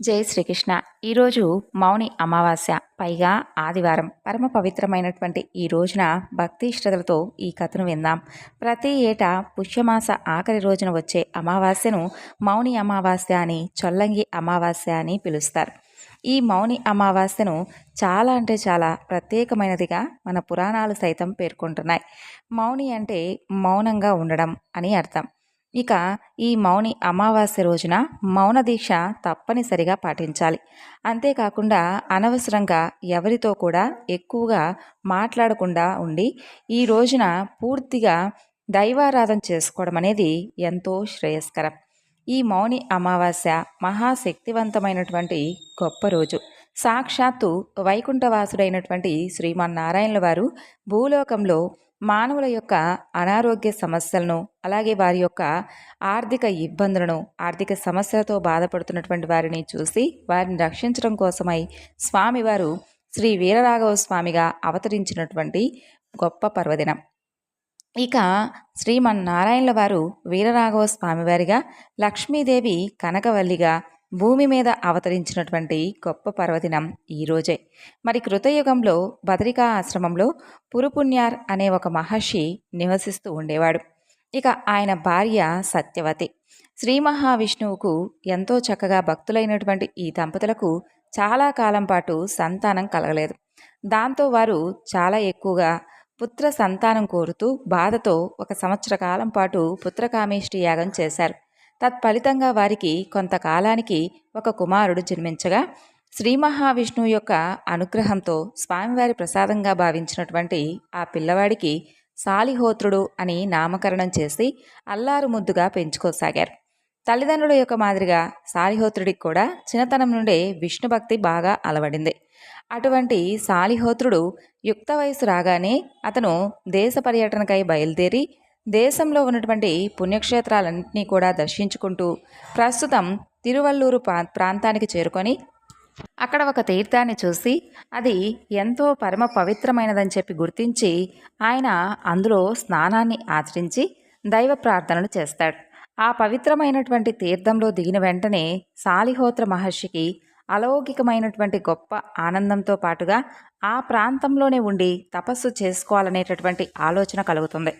జై శ్రీకృష్ణ. ఈరోజు మౌని అమావాస్య పైగా ఆదివారం. పరమ పవిత్రమైనటువంటి ఈ రోజున భక్తి ఇష్టతలతో ఈ కథను విందాం. ప్రతి ఏటా పుష్యమాస ఆఖరి రోజున వచ్చే అమావాస్యను మౌని అమావాస్య అని చొల్లంగి అమావాస్య అని పిలుస్తారు. ఈ మౌని అమావాస్యను చాలా అంటే చాలా ప్రత్యేకమైనదిగా మన పురాణాలు సైతం పేర్కొంటున్నాయి. మౌని అంటే మౌనంగా ఉండడం అని అర్థం. ఇక ఈ మౌని అమావాస్య రోజున మౌన దీక్ష తప్పనిసరిగా పాటించాలి. అంతేకాకుండా అనవసరంగా ఎవరితో కూడా ఎక్కువగా మాట్లాడకుండా ఉండి ఈ రోజున పూర్తిగా దైవారాధన చేసుకోవడం అనేది ఎంతో శ్రేయస్కరం. ఈ మౌని అమావాస్య మహాశక్తివంతమైనటువంటి గొప్ప రోజు. సాక్షాత్తు వైకుంఠవాసుడైనటువంటి శ్రీమన్నారాయణుల వారు భూలోకంలో మానవుల యొక్క అనారోగ్య సమస్యలను అలాగే వారి యొక్క ఆర్థిక ఇబ్బందులను ఆర్థిక సమస్యలతో బాధపడుతున్నటువంటి వారిని చూసి వారిని రక్షించడం కోసమై స్వామివారు శ్రీ వీరరాఘవ స్వామిగా అవతరించినటువంటి గొప్ప పర్వదినం. ఇక శ్రీమన్నారాయణుల వారు వీరరాఘవ స్వామివారిగా లక్ష్మీదేవి కనకవల్లిగా భూమి మీద అవతరించినటువంటి గొప్ప పర్వదినం ఈరోజే మరి కృతయుగంలో బదరికా ఆశ్రమంలో పురుపుణ్యార్ అనే ఒక మహర్షి నివసిస్తూ ఉండేవాడు. ఇక ఆయన భార్య సత్యవతి. శ్రీ మహావిష్ణువుకు ఎంతో చక్కగా భక్తులైనటువంటి ఈ దంపతులకు చాలా కాలం పాటు సంతానం కలగలేదు. దాంతో వారు చాలా ఎక్కువగా పుత్ర సంతానం కోరుతూ బాధతో ఒక సంవత్సర కాలం పాటు పుత్రకామేష్టి యాగం చేశారు. తత్ఫలితంగా వారికి కొంతకాలానికి ఒక కుమారుడు జన్మించగా శ్రీ మహావిష్ణువు యొక్క అనుగ్రహంతో స్వామివారి ప్రసాదంగా భావించినటువంటి ఆ పిల్లవాడికి సాలిహోత్రుడు అని నామకరణం చేసి అల్లారు ముద్దుగా పెంచుకోసాగారు. తల్లిదండ్రుల యొక్క మాదిరిగా సాలిహోత్రుడికి కూడా చిన్నతనం నుండే విష్ణు భక్తి బాగా అలవడింది. అటువంటి సాలిహోత్రుడు యుక్త వయసు రాగానే అతను దేశ పర్యటనకై బయలుదేరి దేశంలో ఉన్నటువంటి పుణ్యక్షేత్రాలన్నింటినీ కూడా దర్శించుకుంటూ ప్రస్తుతం తిరువల్లూరు ప్రాంతానికి చేరుకొని అక్కడ ఒక తీర్థాన్ని చూసి అది ఎంతో పరమ పవిత్రమైనదని చెప్పి గుర్తించి ఆయన అందులో స్నానాన్ని ఆచరించి దైవ ప్రార్థనలు చేస్తాడు. ఆ పవిత్రమైనటువంటి తీర్థంలో దిగిన వెంటనే సాలిహోత్ర మహర్షికి అలౌకికమైనటువంటి గొప్ప ఆనందంతో పాటుగా ఆ ప్రాంతంలోనే ఉండి తపస్సు చేసుకోవాలనేటటువంటి ఆలోచన కలుగుతుంది.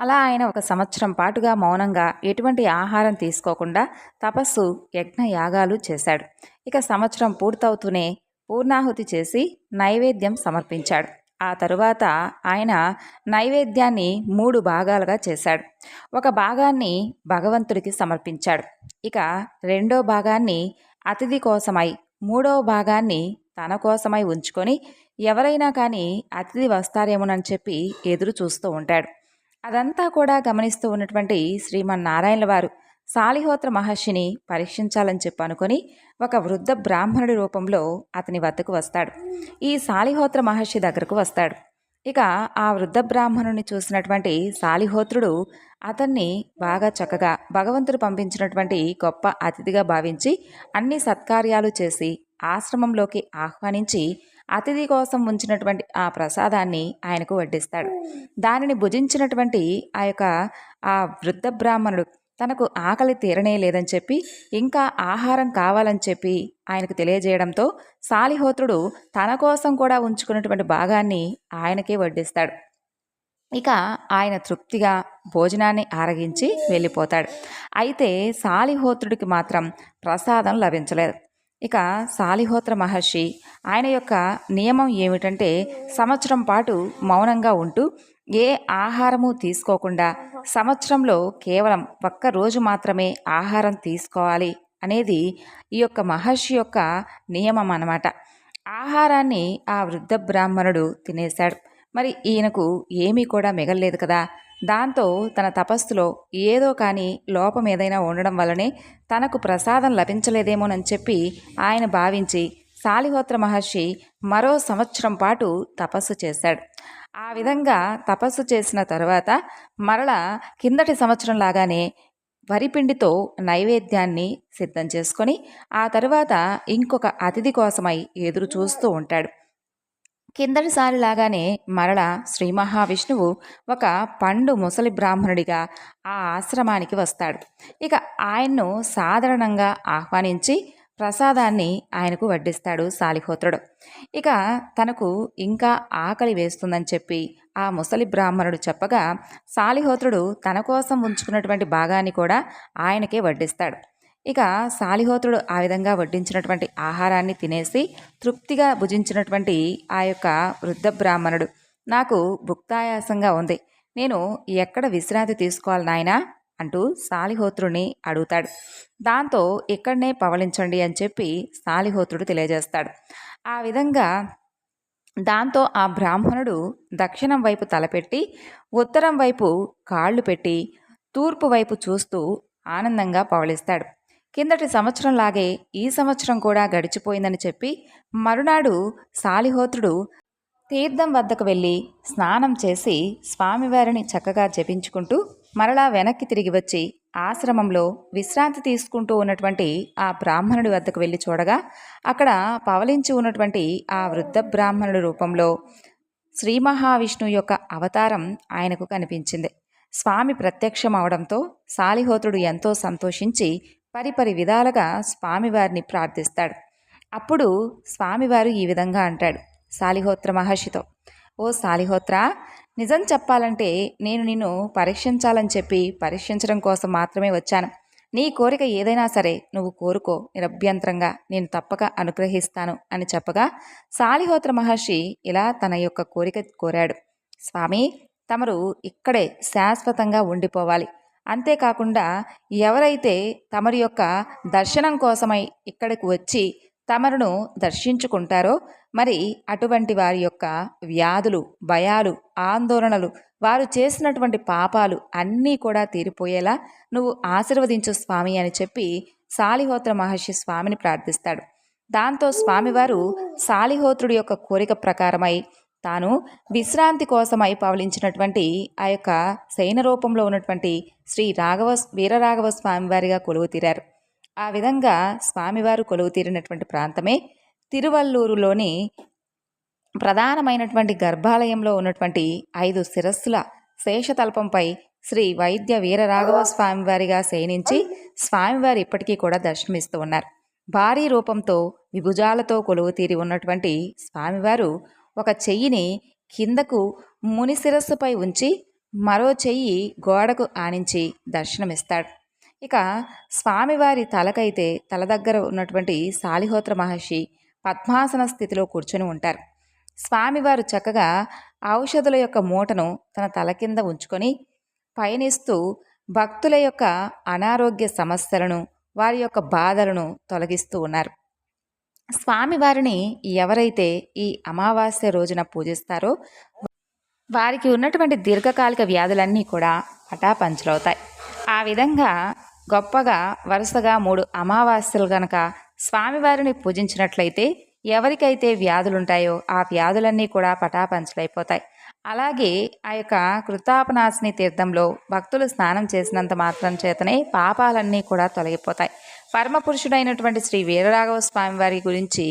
అలా ఆయన ఒక సంవత్సరం పాటుగా మౌనంగా ఎటువంటి ఆహారం తీసుకోకుండా తపస్సు యజ్ఞ యాగాలు చేశాడు. ఇక సంవత్సరం పూర్తవుతూనే పూర్ణాహుతి చేసి నైవేద్యం సమర్పించాడు. ఆ తరువాత ఆయన నైవేద్యాన్ని మూడు భాగాలుగా చేశాడు. ఒక భాగాన్ని భగవంతుడికి సమర్పించాడు. ఇక రెండో భాగాన్ని అతిథి కోసమై మూడవ భాగాన్ని తన కోసమై ఉంచుకొని ఎవరైనా కానీ అతిథి వస్తారేమోనని చెప్పి ఎదురు చూస్తూ ఉంటాడు. అదంతా కూడా గమనిస్తూ ఉన్నటువంటి శ్రీమన్నారాయణుల వారు సాలిహోత్ర మహర్షిని పరీక్షించాలని చెప్పనుకొని ఒక వృద్ధ బ్రాహ్మణుడి రూపంలో అతని వద్దకు వస్తాడు. ఈ సాలిహోత్ర మహర్షి దగ్గరకు వస్తాడు. ఇక ఆ వృద్ధ బ్రాహ్మణుని చూసినటువంటి సాలిహోత్రుడు అతన్ని బాగా చక్కగా భగవంతుడు పంపించినటువంటి గొప్ప అతిథిగా భావించి అన్ని సత్కార్యాలు చేసి ఆశ్రమంలోకి ఆహ్వానించి అతిథి కోసం ఉంచినటువంటి ఆ ప్రసాదాన్ని ఆయనకు వడ్డిస్తాడు. దానిని భుజించినటువంటి ఆ యొక్క ఆ వృద్ధ బ్రాహ్మణుడు తనకు ఆకలి తీరనే లేదని చెప్పి ఇంకా ఆహారం కావాలని చెప్పి ఆయనకు తెలియజేయడంతో సాలిహోత్రుడు తన కోసం కూడా ఉంచుకున్నటువంటి భాగాన్ని ఆయనకే వడ్డిస్తాడు. ఇక ఆయన తృప్తిగా భోజనాన్ని ఆరగించి వెళ్ళిపోతాడు. అయితే సాలిహోత్రుడికి మాత్రం ప్రసాదం లభించలేదు. ఇక సాలిహోత్ర మహర్షి ఆయన యొక్క నియమం ఏమిటంటే సంవత్సరం పాటు మౌనంగా ఉంటూ ఏ ఆహారము తీసుకోకుండా సంవత్సరంలో కేవలం ఒక్క రోజు మాత్రమే ఆహారం తీసుకోవాలి అనేది ఈ యొక్క మహర్షి యొక్క నియమం అన్నమాట. ఆహారాన్ని ఆ వృద్ధ బ్రాహ్మణుడు తినేశాడు. మరి ఈయనకు ఏమీ కూడా మిగలలేదు కదా. దాంతో తన తపస్సులో ఏదో కానీ లోపం ఏదైనా ఉండడం వల్లనే తనకు ప్రసాదం లభించలేదేమోనని చెప్పి ఆయన భావించి సాలిహోత్ర మహర్షి మరో సంవత్సరం పాటు తపస్సు చేశాడు. ఆ విధంగా తపస్సు చేసిన తర్వాత మరల కిందటి సంవత్సరం లాగానే వరిపిండితో నైవేద్యాన్ని సిద్ధం చేసుకొని ఆ తరువాత ఇంకొక అతిథి కోసమై ఎదురు చూస్తూ ఉంటాడు. కిందటిసారి లాగానే మరల శ్రీ మహావిష్ణువు ఒక పండు ముసలి బ్రాహ్మణుడిగా ఆ ఆశ్రమానికి వస్తాడు. ఇక ఆయన్ను సాధారణంగా ఆహ్వానించి ప్రసాదాన్ని ఆయనకు వడ్డిస్తాడు సాలిహోత్రుడు. ఇక తనకు ఇంకా ఆకలి వేస్తుందని చెప్పి ఆ ముసలి బ్రాహ్మణుడు చెప్పగా సాలిహోత్రుడు తన కోసం ఉంచుకున్నటువంటి భాగాన్ని కూడా ఆయనకే వడ్డిస్తాడు. ఇక సాలిహోత్రుడు ఆ విధంగా వడ్డించినటువంటి ఆహారాన్ని తినేసి తృప్తిగా భుజించినటువంటి ఆ యొక్క వృద్ధ బ్రాహ్మణుడు నాకు భుక్తాయాసంగా ఉంది. నేను ఎక్కడ విశ్రాంతి తీసుకోవాలి నాయనా అంటూ సాలిహోత్రుని అడుగుతాడు. దాంతో ఇక్కడనే పవలించండి అని చెప్పి సాలిహోత్రుడు తెలియజేస్తాడు. ఆ విధంగా దాంతో ఆ బ్రాహ్మణుడు దక్షిణం వైపు తలపెట్టి ఉత్తరం వైపు కాళ్ళు పెట్టి తూర్పు వైపు చూస్తూ ఆనందంగా పవలిస్తాడు కిందటి సంవత్సరంలాగే ఈ సంవత్సరం కూడా గడిచిపోయిందని చెప్పి మరునాడు సాలిహోత్రుడు తీర్థం వద్దకు వెళ్ళి స్నానం చేసి స్వామివారిని చక్కగా జపించుకుంటూ మరలా వెనక్కి తిరిగి వచ్చి ఆశ్రమంలో విశ్రాంతి తీసుకుంటూ ఉన్నటువంటి ఆ బ్రాహ్మణుడి వద్దకు వెళ్ళి చూడగా అక్కడ పవలించి ఉన్నటువంటి ఆ వృద్ధ బ్రాహ్మణుడి రూపంలో శ్రీ మహావిష్ణువు యొక్క అవతారం ఆయనకు కనిపించింది. స్వామి ప్రత్యక్షం అవడంతో సాలిహోత్రుడు ఎంతో సంతోషించి పరిపరి విధాలుగా స్వామివారిని ప్రార్థిస్తాడు. అప్పుడు స్వామివారు ఈ విధంగా అంటాడు. సాలిహోత్ర మహర్షితో ఓ సాలిహోత్ర నిజం చెప్పాలంటే నేను నిన్ను పరీక్షించాలని చెప్పి పరీక్షించడం కోసం మాత్రమే వచ్చాను. నీ కోరిక ఏదైనా సరే నువ్వు కోరుకో. నిరభ్యంతరంగా నేను తప్పక అనుగ్రహిస్తాను అని చెప్పగా సాలిహోత్ర మహర్షి ఇలా తన యొక్క కోరిక కోరాడు. స్వామి తమరు ఇక్కడే శాశ్వతంగా ఉండిపోవాలి. అంతేకాకుండా ఎవరైతే తమరి యొక్క దర్శనం కోసమై ఇక్కడికి వచ్చి తమరును దర్శించుకుంటారో మరి అటువంటి వారి యొక్క వ్యాధులు భయాలు ఆందోళనలు వారు చేసినటువంటి పాపాలు అన్నీ కూడా తీరిపోయేలా నువ్వు ఆశీర్వదించు స్వామి అని చెప్పి సాలిహోత్ర మహర్షి స్వామిని ప్రార్థిస్తాడు. దాంతో స్వామివారు సాలిహోత్రుడి యొక్క కోరిక ప్రకారమై తాను విశ్రాంతి కోసమై పవలించినటువంటి ఆ యొక్క శయన రూపంలో ఉన్నటువంటి శ్రీ రాఘవ వీరరాఘవ స్వామివారిగా కొలువు తీరారు. ఆ విధంగా స్వామివారు కొలువు తీరినటువంటి ప్రాంతమే తిరువల్లూరులోని ప్రధానమైనటువంటి గర్భాలయంలో ఉన్నటువంటి ఐదు శిరస్సుల శేషతల్పంపై శ్రీ వైద్య వీరరాఘవ స్వామివారిగా శయనించి స్వామివారు ఇప్పటికీ కూడా దర్శనమిస్తూ ఉన్నారు. భారీ రూపంతో విభుజాలతో కొలువు తీరి ఉన్నటువంటి స్వామివారు ఒక చెయ్యిని కిందకు ముని శిరస్సుపై ఉంచి మరో చెయ్యి గోడకు ఆనించి దర్శనమిస్తాడు. ఇక స్వామివారి తలకైతే తల దగ్గర ఉన్నటువంటి సాలిహోత్ర మహర్షి పద్మాసన స్థితిలో కూర్చొని ఉంటారు. స్వామివారు చక్కగా ఔషధుల యొక్క మూటను తన తల కింద ఉంచుకొని పయనిస్తూ భక్తుల యొక్క అనారోగ్య సమస్యలను వారి యొక్క బాధలను తొలగిస్తూ ఉన్నారు. స్వామివారిని ఎవరైతే ఈ అమావాస్య రోజున పూజిస్తారో వారికి ఉన్నటువంటి దీర్ఘకాలిక వ్యాధులన్నీ కూడా పటాపంచలవుతాయి. ఆ విధంగా గొప్పగా వరుసగా మూడు అమావాస్యలు గనక స్వామివారిని పూజించినట్లయితే ఎవరికైతే వ్యాధులుంటాయో ఆ వ్యాధులన్నీ కూడా పటాపంచలైపోతాయి. అలాగే ఆ యొక్క కృతాపనాశిని తీర్థంలో భక్తులు స్నానం చేసినంత మాత్రం చేతనే పాపాలన్నీ కూడా తొలగిపోతాయి. పరమపురుషుడైనటువంటి శ్రీ వీరరాఘవ స్వామి వారి గురించి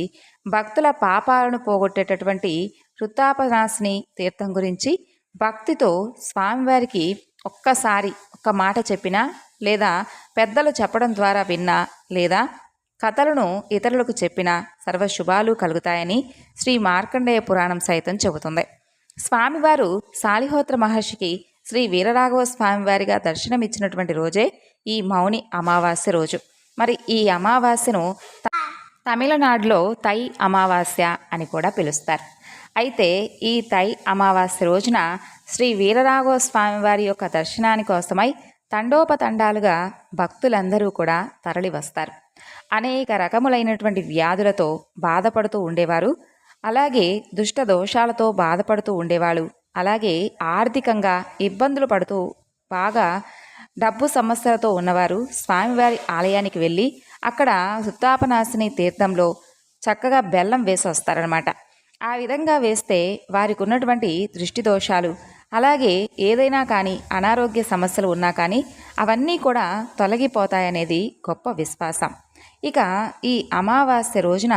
భక్తుల పాపాలను పోగొట్టేటటువంటి వృత్తాపనాశిని తీర్థం గురించి భక్తితో స్వామివారికి ఒక్కసారి ఒక్క మాట చెప్పినా లేదా పెద్దలు చెప్పడం ద్వారా విన్నా లేదా కథలను ఇతరులకు చెప్పినా సర్వశుభాలు కలుగుతాయని శ్రీ మార్కండేయ పురాణం సైతం చెబుతుంది. స్వామివారు సాలిహోత్ర మహర్షికి శ్రీ వీరరాఘవ స్వామివారిగా దర్శనమిచ్చినటువంటి రోజే ఈ మౌని అమావాస్య రోజు. మరి ఈ అమావాస్యను త- తమిళనాడులో తై అమావాస్య అని కూడా పిలుస్తారు. అయితే ఈ తై అమావాస్య రోజున శ్రీ వీరరాఘవ స్వామివారి యొక్క దర్శనాని కోసమై తండోపతండాలుగా భక్తులందరూ కూడా తరలి వస్తారు. అనేక రకములైనటువంటి వ్యాధులతో బాధపడుతూ ఉండేవారు. అలాగే దుష్ట దోషాలతో బాధపడుతూ ఉండేవాళ్ళు. అలాగే ఆర్థికంగా ఇబ్బందులు పడుతూ బాగా డబ్బు సమస్యలతో ఉన్నవారు స్వామివారి ఆలయానికి వెళ్ళి అక్కడ సుత్తాపనాశిని తీర్థంలో చక్కగా బెల్లం వేసి వస్తారనమాట ఆ విధంగా వేస్తే వారికి ఉన్నటువంటి దృష్టి దోషాలు అలాగే ఏదైనా కానీ అనారోగ్య సమస్యలు ఉన్నా కానీ అవన్నీ కూడా తొలగిపోతాయనేది గొప్ప విశ్వాసం. ఇక ఈ అమావాస్య రోజున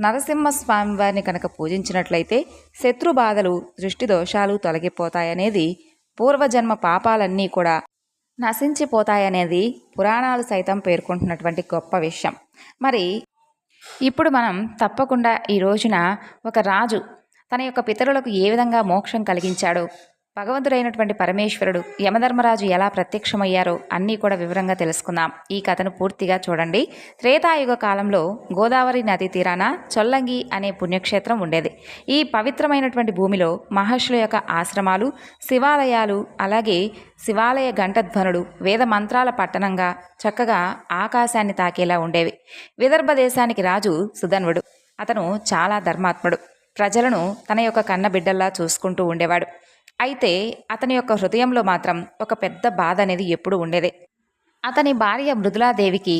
నరసింహస్వామి వారిని కనుక పూజించినట్లయితే శత్రు బాధలు దృష్టి దోషాలు తొలగిపోతాయనేది పూర్వజన్మ పాపాలన్నీ కూడా నశించిపోతాయనేది పురాణాలు సైతం పేర్కొంటున్నటువంటి గొప్ప విషయం. మరి ఇప్పుడు మనం తప్పకుండా ఈ రోజున ఒక రాజు తన యొక్క పితరులకు ఏ విధంగా మోక్షం కలిగించాడో? భగవంతుడైనటువంటి పరమేశ్వరుడు యమధర్మరాజు ఎలా ప్రత్యక్షమయ్యారో అన్నీ కూడా వివరంగా తెలుసుకుందాం. ఈ కథను పూర్తిగా చూడండి. త్రేతాయుగ కాలంలో గోదావరి నది తీరాన చొల్లంగి అనే పుణ్యక్షేత్రం ఉండేది. ఈ పవిత్రమైనటువంటి భూమిలో మహర్షుల యొక్క ఆశ్రమాలు శివాలయాలు అలాగే శివాలయ ఘంటధ్వనుడు వేద మంత్రాల పట్టణంగా చక్కగా ఆకాశాన్ని తాకేలా ఉండేవి. విదర్భ దేశానికి రాజు సుధన్వుడు. అతను చాలా ధర్మాత్ముడు. ప్రజలను తన యొక్క కన్న బిడ్డల్లా చూసుకుంటూ ఉండేవాడు. అయితే అతని యొక్క హృదయంలో మాత్రం ఒక పెద్ద బాధ అనేది ఎప్పుడూ ఉండేదే. అతని భార్య మృదులాదేవికి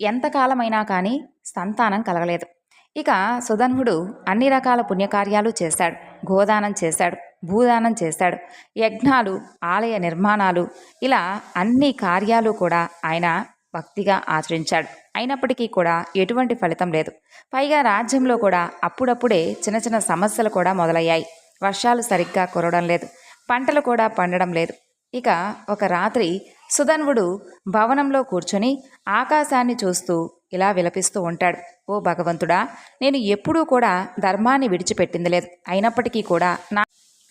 ఎంతకాలమైనా కానీ సంతానం కలగలేదు. ఇక సుధన్హుడు అన్ని రకాల పుణ్యకార్యాలు చేశాడు. గోదానం చేశాడు భూదానం చేశాడు యజ్ఞాలు ఆలయ నిర్మాణాలు ఇలా అన్ని కార్యాలు కూడా ఆయన భక్తిగా ఆచరించాడు. అయినప్పటికీ కూడా ఎటువంటి ఫలితం లేదు. పైగా రాజ్యంలో కూడా అప్పుడప్పుడే చిన్న చిన్న సమస్యలు కూడా మొదలయ్యాయి. వర్షాలు సరిగ్గా కురవడం లేదు. పంటలు కూడా పండడం లేదు. ఇక ఒక రాత్రి సుధన్వుడు భవనంలో కూర్చొని ఆకాశాన్ని చూస్తూ ఇలా విలపిస్తూ ఉంటాడు. ఓ భగవంతుడా నేను ఎప్పుడూ కూడా ధర్మాన్ని విడిచిపెట్టింది లేదు. అయినప్పటికీ కూడా నా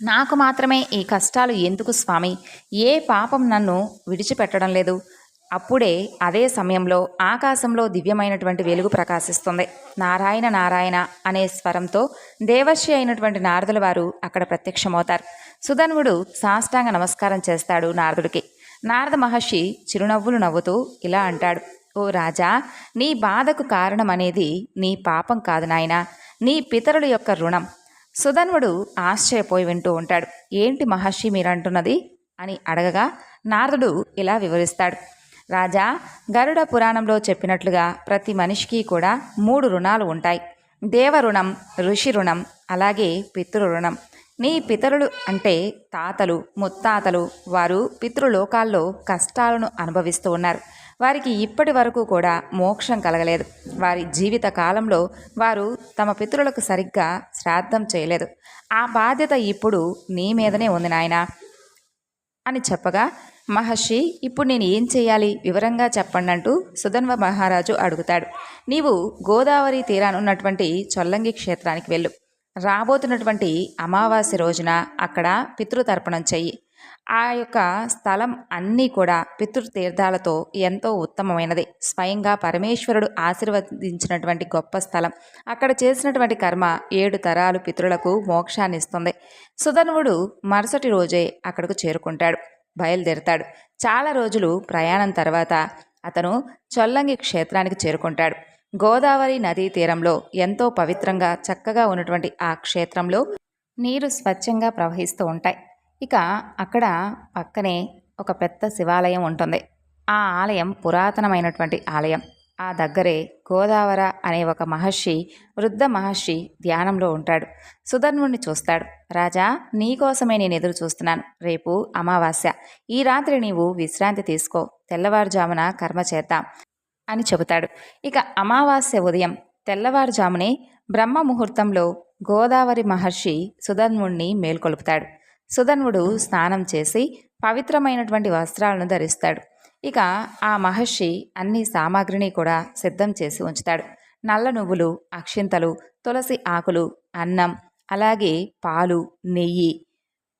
నాకు మాత్రమే ఈ కష్టాలు ఎందుకు స్వామి? ఏ పాపం నన్ను విడిచిపెట్టడం లేదు. అప్పుడే అదే సమయంలో ఆకాశంలో దివ్యమైనటువంటి వెలుగు ప్రకాశిస్తుంది. నారాయణ నారాయణ అనే స్వరంతో దేవర్షి అయినటువంటి నారదుల వారు అక్కడ ప్రత్యక్షమవుతారు. సుధన్వుడు సాష్టాంగ నమస్కారం చేస్తాడు నారదుడికి. నారద మహర్షి చిరునవ్వులు నవ్వుతూ ఇలా అంటాడు ఓ రాజా నీ బాధకు కారణం అనేది నీ పాపం కాదు నాయనా నీ పితరుల యొక్క రుణం. సుధన్వుడు ఆశ్చర్యపోయి వింటూ ఉంటాడు ఏంటి మహర్షి మీరంటున్నది? అని అడగగా నారదుడు ఇలా వివరిస్తాడు రాజా గరుడ పురాణంలో చెప్పినట్లుగా ప్రతి మనిషికి కూడా మూడు రుణాలు ఉంటాయి. దేవ రుణం ఋషి రుణం అలాగే పితృ రుణం. నీ పితరులు అంటే తాతలు ముత్తాతలు. వారు పితృలోకాల్లో కష్టాలను అనుభవిస్తూ ఉన్నారు. వారికి ఇప్పటి వరకు కూడా మోక్షం కలగలేదు. వారి జీవిత కాలంలో వారు తమ పితరులకు సరిగ్గా శ్రాద్ధం చేయలేదు. ఆ బాధ్యత ఇప్పుడు నీ మీదనే ఉంది నాయనా అని చెప్పగా మహర్షి ఇప్పుడు నేను ఏం చేయాలి? వివరంగా చెప్పండి అంటూ సుధన్వ మహారాజు అడుగుతాడు. నీవు గోదావరి తీరానున్నటువంటి చొల్లంగి క్షేత్రానికి వెళ్ళు. రాబోతున్నటువంటి అమావాస్య రోజున అక్కడ పితృతర్పణం చెయ్యి. ఆ యొక్క స్థలం అన్నీ కూడా పితృతీర్థాలతో ఎంతో ఉత్తమమైనది. స్వయంగా పరమేశ్వరుడు ఆశీర్వదించినటువంటి గొప్ప స్థలం. అక్కడ చేసినటువంటి కర్మ ఏడు తరాలు పితృలకు మోక్షాన్ని ఇస్తుంది సుధన్వుడు మరుసటి రోజే అక్కడకు చేరుకుంటాడు. బయలుదేరతాడు. చాలా రోజులు ప్రయాణం తర్వాత అతను చొల్లంగి క్షేత్రానికి చేరుకుంటాడు. గోదావరి నదీ తీరంలో ఎంతో పవిత్రంగా చక్కగా ఉన్నటువంటి ఆ క్షేత్రంలో నీరు స్వచ్ఛంగా ప్రవహిస్తూ ఉంటాయి. ఇక అక్కడ పక్కనే ఒక పెద్ద శివాలయం ఉంటుంది. ఆ ఆలయం పురాతనమైనటువంటి ఆలయం. ఆ దగ్గరే గోదావర అనే ఒక మహర్షి వృద్ధ మహర్షి ధ్యానంలో ఉంటాడు. సుధన్వుణ్ణి చూస్తాడు. రాజా నీకోసమే నేను ఎదురు చూస్తున్నాను. రేపు అమావాస్య. ఈ రాత్రి నీవు విశ్రాంతి తీసుకో. తెల్లవారుజామున కర్మ చేద్దాం అని చెబుతాడు. ఇక అమావాస్య ఉదయం తెల్లవారుజామునే బ్రహ్మ ముహూర్తంలో గోదావరి మహర్షి సుధన్వుణ్ణి మేల్కొలుపుతాడు. సుధన్వుడు స్నానం చేసి పవిత్రమైనటువంటి వస్త్రాలను ధరిస్తాడు. ఇక ఆ మహర్షి అన్ని సామాగ్రిని కూడా సిద్ధం చేసి ఉంచుతాడు. నల్ల నువ్వులు అక్షింతలు తులసి ఆకులు అన్నం అలాగే పాలు నెయ్యి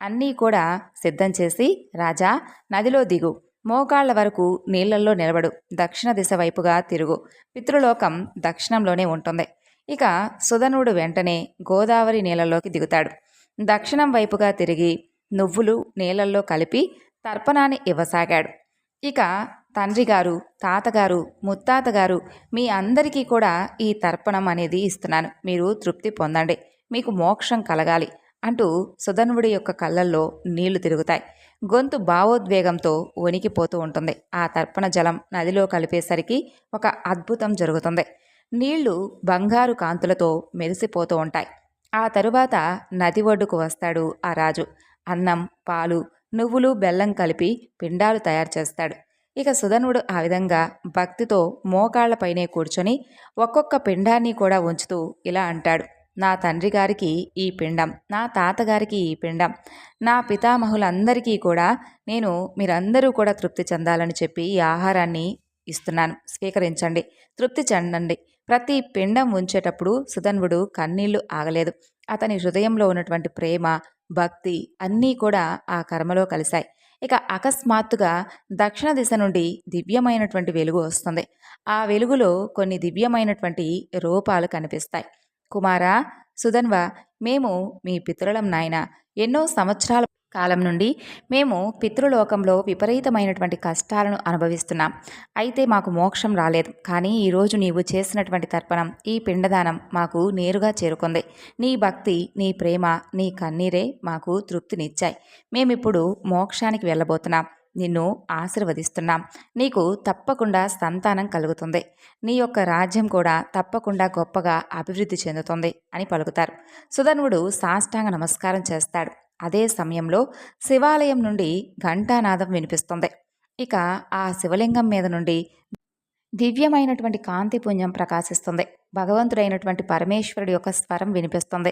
అన్నీ కూడా సిద్ధం చేసి రాజా నదిలో దిగు. మోకాళ్ళ వరకు నీళ్ళల్లో నిలబడు. దక్షిణ దిశ వైపుగా తిరుగు. పితృలోకం దక్షిణంలోనే ఉంటుంది ఇక సుధనుడు వెంటనే గోదావరి నీళ్ళలోకి దిగుతాడు. దక్షిణం వైపుగా తిరిగి నువ్వులు నీళ్ళల్లో కలిపి తర్పణాన్ని ఇవ్వసాగాడు. ఇక తండ్రి గారు తాతగారు ముత్తాతగారు మీ అందరికీ కూడా ఈ తర్పణం అనేది ఇస్తున్నాను. మీరు తృప్తి పొందండి. మీకు మోక్షం కలగాలి అంటూ సుధన్వుడి యొక్క కళ్ళల్లో నీళ్ళు తిరుగుతాయి. గొంతు భావోద్వేగంతో వణికిపోతూ ఉంటుంది. ఆ తర్పణ జలం నదిలో కలిపేసరికి ఒక అద్భుతం జరుగుతుంది. నీళ్ళు బంగారు కాంతులతో మెరిసిపోతూ ఉంటాయి. ఆ తరువాత నది ఒడ్డుకు వస్తాడు ఆ రాజు. అన్నం పాలు నువ్వులు బెల్లం కలిపి పిండాలు తయారు చేస్తాడు. ఇక సుధనుడు ఆ విధంగా భక్తితో మోకాళ్ళపైనే కూర్చొని ఒక్కొక్క పిండాన్ని కూడా ఉంచుతూ ఇలా అంటాడు. నా తండ్రి గారికి ఈ పిండం నా తాతగారికి ఈ పిండం నా పితామహులందరికీ కూడా నేను మీరందరూ కూడా తృప్తి చెందాలని చెప్పి ఈ ఆహారాన్ని ఇస్తున్నాను. స్వీకరించండి. తృప్తి చెందండి. ప్రతి పిండం ఉంచేటప్పుడు సుధన్వుడు కన్నీళ్ళు ఆగలేదు. అతని హృదయంలో ఉన్నటువంటి ప్రేమ భక్తి అన్నీ కూడా ఆ కర్మలో కలిశాయి. ఇక అకస్మాత్తుగా దక్షిణ దిశ నుండి దివ్యమైనటువంటి వెలుగు వస్తుంది. ఆ వెలుగులో కొన్ని దివ్యమైనటువంటి రూపాలు కనిపిస్తాయి. కుమారా సుధన్వ మేము మీ పితరులం నాయన. ఎన్నో సంవత్సరాల కాలం నుండి మేము పితృలోకంలో విపరీతమైనటువంటి కష్టాలను అనుభవిస్తున్నాం. అయితే మాకు మోక్షం రాలేదు. కానీ ఈరోజు నీవు చేసినటువంటి తర్పణం ఈ పిండదానం మాకు నేరుగా చేరుకుంది. నీ భక్తి నీ ప్రేమ నీ కన్నీరే మాకు తృప్తినిచ్చాయి. మేమిప్పుడు మోక్షానికి వెళ్ళబోతున్నాం. నిన్ను ఆశీర్వదిస్తున్నాం. నీకు తప్పకుండా సంతానం కలుగుతుంది. నీ యొక్క రాజ్యం కూడా తప్పకుండా గొప్పగా అభివృద్ధి చెందుతుంది అని పలుకుతారు. సుధన్వుడు సాష్టాంగ నమస్కారం చేస్తాడు. అదే సమయంలో శివాలయం నుండి ఘంటానాదం వినిపిస్తుంది. ఇక ఆ శివలింగం మీద నుండి దివ్యమైనటువంటి కాంతి పుణ్యం ప్రకాశిస్తుంది. భగవంతుడైనటువంటి పరమేశ్వరుడి యొక్క స్వరం వినిపిస్తుంది.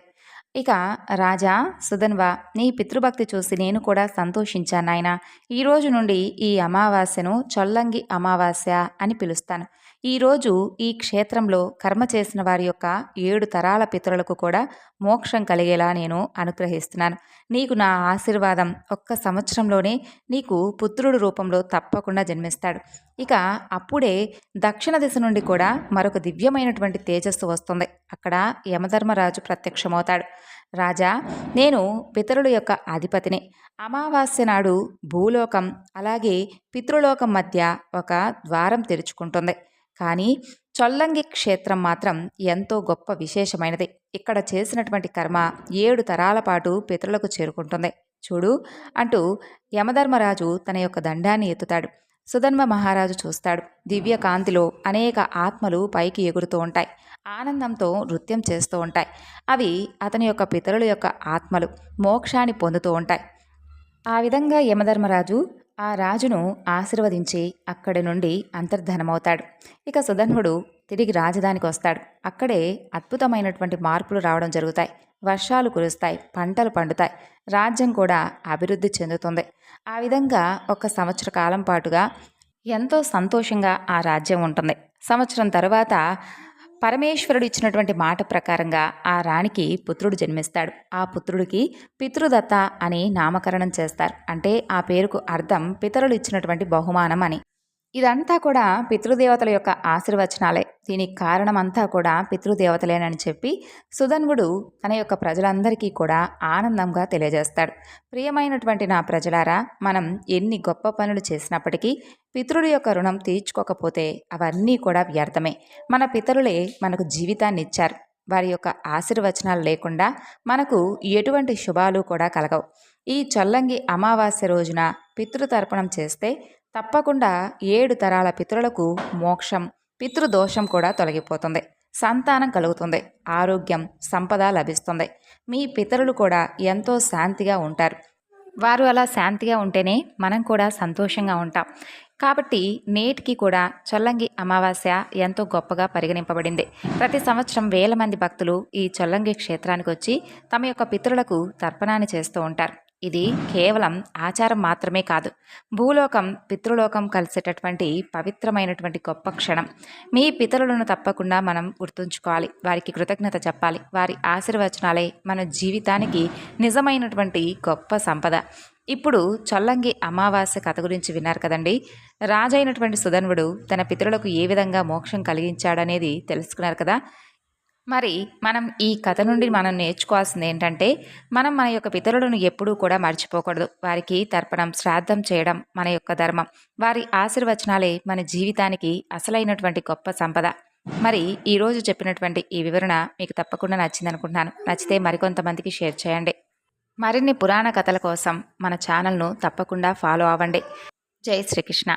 ఇక రాజా సుధన్వ నీ పితృభక్తి చూసి నేను కూడా సంతోషించాను నాయన. ఈ రోజు నుండి ఈ అమావాస్యను చొల్లంగి అమావాస్య అని పిలుస్తాను. ఈరోజు ఈ క్షేత్రంలో కర్మ చేసిన వారి యొక్క ఏడు తరాల పితరులకు కూడా మోక్షం కలిగేలా నేను అనుగ్రహిస్తున్నాను. నీకు నా ఆశీర్వాదం ఒక్క సంవత్సరంలోనే నీకు పుత్రుడు రూపంలో తప్పకుండా జన్మిస్తాడు. ఇక అప్పుడే దక్షిణ దిశ నుండి కూడా మరొక దివ్యమైనటువంటి తేజస్సు వస్తుంది. అక్కడ యమధర్మరాజు ప్రత్యక్షమవుతాడు. రాజా నేను పితరుల యొక్క అధిపతిని. అమావాస్య నాడు భూలోకం అలాగే పితృలోకం మధ్య ఒక ద్వారం తెరుచుకుంటుంది. కానీ చొల్లంగి క్షేత్రం మాత్రం ఎంతో గొప్ప విశేషమైనది. ఇక్కడ చేసినటువంటి కర్మ ఏడు తరాల పాటు పితరులకు చేరుకుంటుంది. చూడు అంటూ యమధర్మరాజు తన యొక్క దండాన్ని ఎత్తుతాడు. సుధన్మ మహారాజు చూస్తాడు. దివ్య కాంతిలో అనేక ఆత్మలు పైకి ఎగురుతూ ఉంటాయి. ఆనందంతో నృత్యం చేస్తూ ఉంటాయి. అవి అతని యొక్క పితరుల యొక్క ఆత్మలు మోక్షాన్ని పొందుతూ ఉంటాయి. ఆ విధంగా యమధర్మరాజు ఆ రాజును ఆశీర్వదించి అక్కడి నుండి అంతర్ధనమవుతాడు. ఇక సుధన్వుడు తిరిగి రాజధానికి వస్తాడు. అక్కడే అద్భుతమైనటువంటి మార్పులు రావడం జరుగుతాయి. వర్షాలు కురుస్తాయి. పంటలు పండుతాయి. రాజ్యం కూడా అభివృద్ధి చెందుతుంది. ఆ విధంగా ఒక సంవత్సర కాలం పాటుగా ఎంతో సంతోషంగా ఆ రాజ్యం ఉంటుంది. సంవత్సరం తర్వాత పరమేశ్వరుడు ఇచ్చినటువంటి మాట ప్రకారంగా ఆ రాణికి పుత్రుడు జన్మిస్తాడు. ఆ పుత్రుడికి పితృదత్త అని నామకరణం చేస్తారు. అంటే ఆ పేరుకు అర్థం పితరులు ఇచ్చినటువంటి బహుమానం అని. ఇదంతా కూడా పితృదేవతల యొక్క ఆశీర్వచనాలే. దీనికి కారణమంతా కూడా పితృదేవతలేనని చెప్పి సుధన్వుడు తన యొక్క ప్రజలందరికీ కూడా ఆనందంగా తెలియజేస్తాడు. ప్రియమైనటువంటి నా ప్రజలారా మనం ఎన్ని గొప్ప పనులు చేసినప్పటికీ పితృడు యొక్క రుణం తీర్చుకోకపోతే అవన్నీ కూడా వ్యర్థమే. మన పితరులే మనకు జీవితాన్ని ఇచ్చారు. వారి యొక్క ఆశీర్వచనాలు లేకుండా మనకు ఎటువంటి శుభాలు కూడా కలగవు. ఈ చల్లంగి అమావాస్య రోజున పితృతర్పణం చేస్తే తప్పకుండా ఏడు తరాల పితరులకు మోక్షం పితృదోషం కూడా తొలగిపోతుంది. సంతానం కలుగుతుంది. ఆరోగ్యం సంపద లభిస్తుంది. మీ పితరులు కూడా ఎంతో శాంతిగా ఉంటారు. వారు అలా శాంతిగా ఉంటేనే మనం కూడా సంతోషంగా ఉంటాం. కాబట్టి నేటికి కూడా చొల్లంగి అమావాస్య ఎంతో గొప్పగా పరిగణింపబడింది. ప్రతి సంవత్సరం వేల మంది భక్తులు ఈ చొల్లంగి క్షేత్రానికి వచ్చి తమ యొక్క పితరులకు తర్పణాన్ని చేస్తూ ఉంటారు. ఇది కేవలం ఆచారం మాత్రమే కాదు. భూలోకం పితృలోకం కలిసేటటువంటి పవిత్రమైనటువంటి గొప్ప క్షణం. మీ పితరులను తప్పకుండా మనం గుర్తుంచుకోవాలి. వారికి కృతజ్ఞత చెప్పాలి. వారి ఆశీర్వచనాలే మన జీవితానికి నిజమైనటువంటి గొప్ప సంపద. ఇప్పుడు చొల్లంగి అమావాస్య కథ గురించి విన్నారు కదండి. రాజైనటువంటి సుధన్వుడు తన పితరులకు ఏ విధంగా మోక్షం కలిగించాడనేది తెలుసుకున్నారు కదా. మరి మనం ఈ కథ నుండి మనం నేర్చుకోవాల్సింది ఏంటంటే మనం మన యొక్క పితరులను ఎప్పుడూ కూడా మర్చిపోకూడదు. వారికి తర్పణం శ్రాద్ధం చేయడం మన యొక్క ధర్మం. వారి ఆశీర్వచనాలే మన జీవితానికి అసలైనటువంటి గొప్ప సంపద. మరి ఈరోజు చెప్పినటువంటి ఈ వివరణ మీకు తప్పకుండా నచ్చింది అనుకుంటున్నాను. నచ్చితే మరికొంతమందికి షేర్ చేయండి. మరిన్ని పురాణ కథల కోసం మన ఛానల్ను తప్పకుండా ఫాలో అవ్వండి. జై శ్రీకృష్ణ.